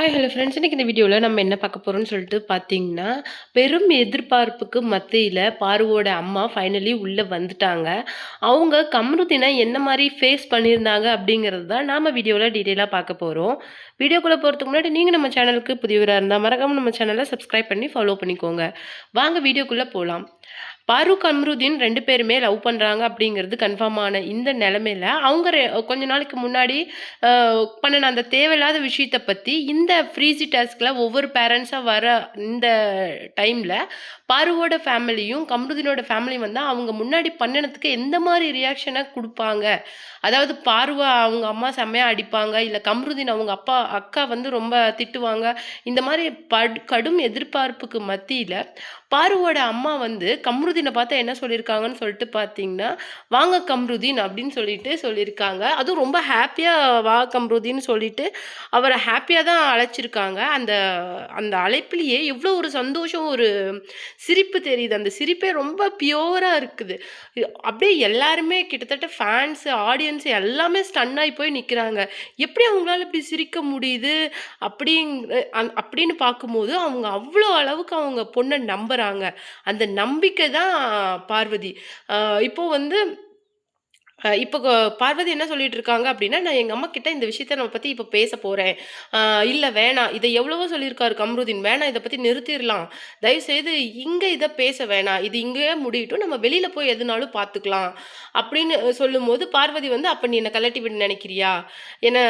Hi hello friends இன்றைக்கி இந்த வீடியோவில் நம்ம என்ன பார்க்க போகிறோம்னு சொல்லிட்டு பார்த்தீங்கன்னா பெரும் எதிர்பார்ப்புக்கு மத்தியில் பார்வோட அம்மா ஃபைனலி உள்ளே வந்துட்டாங்க. அவங்க கம்ருதினை என்ன மாதிரி ஃபேஸ் பண்ணியிருந்தாங்க அப்படிங்கிறது தான் நாம் வீடியோவில் டீட்டெயிலாக பார்க்க போகிறோம் வீடியோக்குள்ளே போகிறதுக்கு முன்னாடி நீங்கள் நம்ம சேனலுக்கு புதியவராக இருந்தால் மறக்காமல் நம்ம சேனலை சப்ஸ்கிரைப் பண்ணி ஃபாலோ பண்ணிக்கோங்க. வாங்க வீடியோக்குள்ளே போகலாம் பாரூக் அம்ருதீன் ரெண்டு பேருமே லவ் பண்ணுறாங்க அப்படிங்கிறது கன்ஃபார்ம் ஆன இந்த நிலமையில அவங்க ரெ- கொஞ்ச நாளைக்கு முன்னாடி பண்ணன பண்ணின அந்த தேவையில்லாத விஷயத்தை பற்றி இந்த ஃப்ரீசி டாஸ்கில் ஒவ்வொரு பேரண்ட்ஸாக வர இந்த டைமில் பாருவோட ஃபேமிலியும் கம்ருதீனோட ஃபேமிலியும் வந்து அவங்க முன்னாடி பண்ணினதுக்கு எந்த மாதிரி ரியாக்ஷனை கொடுப்பாங்க? அதாவது பார்வை அவங்க அம்மா செம்மையாக அடிப்பாங்க இல்லை கம்ருதீன் அவங்க அப்பா அக்கா வந்து ரொம்ப திட்டுவாங்க. இந்த மாதிரி படு கடும் எதிர்பார்ப்புக்கு மத்தியில் பாருவோட அம்மா வந்து கம்ருதினை பார்த்தா என்ன சொல்லியிருக்காங்கன்னு சொல்லிட்டு பார்த்தீங்கன்னா வாங்க கம்ருதீன் அப்படின்னு சொல்லிட்டு சொல்லியிருக்காங்க. அதுவும் ரொம்ப ஹாப்பியாக வா கம்ருதின்னு சொல்லிட்டு அவரை ஹாப்பியாக தான் அழைச்சிருக்காங்க. அந்த அந்த அழைப்பிலேயே எவ்வளோ ஒரு சந்தோஷம் ஒரு சிரிப்பு தெரியுது. அந்த சிரிப்பே ரொம்ப பியோராக இருக்குது. அப்படியே எல்லாருமே கிட்டத்தட்ட ஃபேன்ஸு ஆடியன்ஸ் எல்லாமே ஸ்டன் ஆகி போய் நிற்கிறாங்க எப்படி அவங்களால இப்படி சிரிக்க முடியுது? அப்படிங் அந்- அப்படின்னு பார்க்கும்போது அவங்க அவ்வளோ அளவுக்கு அவங்க பொண்ணை நம்புகிறாங்க அந்த நம்பிக்கை தான் பார்வதி இப்போ வந்து இப்போ பார்வதி என்ன சொல்லிட்டு இருக்காங்க அப்படின்னா நான் எங்கள் அம்மா கிட்ட இந்த விஷயத்த நம்ம பற்றி இப்போ பேச போகிறேன் இல்லை வேணாம். இதை எவ்வளவோ சொல்லியிருக்காரு கம்ருதீன். வேணாம் இதை பற்றி நிறுத்திடலாம். தயவுசெய்து இங்கே இதை பேச வேணாம். இது இங்கேயே முடியட்டும். நம்ம வெளியில் போய் எதுனாலும் பார்த்துக்கலாம். அப்படின்னு சொல்லும்போது பார்வதி வந்து அப்போ நீ என்னை கலட்டி விட நினைக்கிறியா? என்னை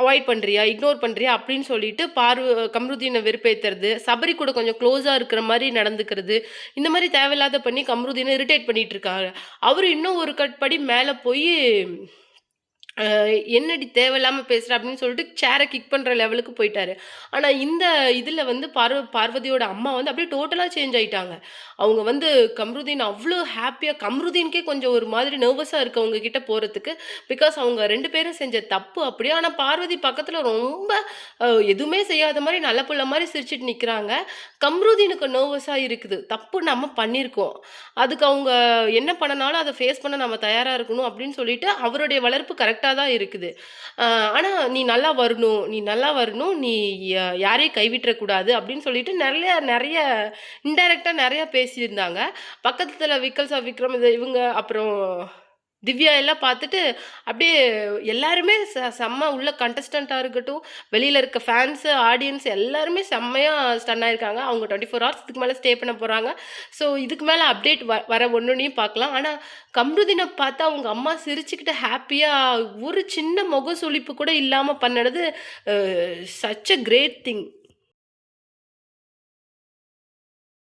அவாய்ட் பண்ணுறியா இக்னோர் பண்ணுறியா அப்படின்னு சொல்லிட்டு பார்வ கம்ருதீனை வெறுப்பேற்றுறது சபரி கூட கொஞ்சம் க்ளோஸாக இருக்கிற மாதிரி நடந்துக்கிறது இந்த மாதிரி தேவையில்லாத பண்ணி கம்ருதீனை இரிட்டேட் பண்ணிட்டு இருக்காரு அவர் இன்னும் ஒரு கட்படி மேலே மேலே போய் என்னடி தேவையில்லாமல் பேசுகிற அப்படின்னு சொல்லிட்டு சேரை கிக் பண்ணுற லெவலுக்கு போயிட்டாரு. ஆனால் இந்த இதில் வந்து பார்வ பார்வதியோட அம்மா வந்து அப்படியே டோட்டலாக சேஞ்ச் ஆகிட்டாங்க அவங்க வந்து கம்ருதீன் அவ்வளோ ஹாப்பியாக கம்ருதீனுக்கே கொஞ்சம் ஒரு மாதிரி நர்வஸாக இருக்கவங்க கிட்ட போகிறதுக்கு பிகாஸ் அவங்க ரெண்டு பேரும் செஞ்ச தப்பு அப்படியே ஆனால் பார்வதி பக்கத்தில் ரொம்ப எதுவுமே செய்யாத மாதிரி நல்ல பிள்ளை மாதிரி சிரிச்சிட்டு நிற்கிறாங்க கம்ருதீனுக்கு நர்வஸாக இருக்குது. தப்பு நம்ம பண்ணியிருக்கோம் அதுக்கு அவங்க என்ன பண்ணனாலும் அதை ஃபேஸ் பண்ண நம்ம தயாராக இருக்கணும் அப்படின்னு சொல்லிட்டு அவருடைய வளர்ப்பு கரெக்டாக தான் இருக்குது ஆனால் நீ நல்லா வரணும் நீ நல்லா வரணும் நீ யாரையும் கைவிட்டுறக்கூடாது அப்படின்னு சொல்லிட்டு நிறைய நிறைய இன்டைரக்டாக நிறையா பேசியிருந்தாங்க. பக்கத்தில் விக்கல்சா விக்ரம் இது இவங்க அப்புறம் திவ்யா எல்லாம் பார்த்துட்டு அப்படியே எல்லாருமே ச செம்ம உள்ள கண்டஸ்டண்ட்டாக இருக்கட்டும் வெளியில் இருக்க ஃபேன்ஸு ஆடியன்ஸ் எல்லாருமே செம்மையாக ஸ்டன் ஆயிருக்காங்க. அவங்க டுவெண்ட்டி ஃபோர் ஹவர்ஸ் இதுக்கு மேலே ஸ்டே பண்ண போகிறாங்க ஸோ இதுக்கு மேலே அப்டேட் வ வர ஒன்றுனையும் பார்க்கலாம். ஆனால் கம்ருதினை பார்த்தா அவங்க அம்மா சிரிச்சுக்கிட்டு ஹாப்பியாக ஒரு சின்ன முக சுழிப்பு கூட இல்லாமல் பண்ணது சச் அ கிரேட் திங்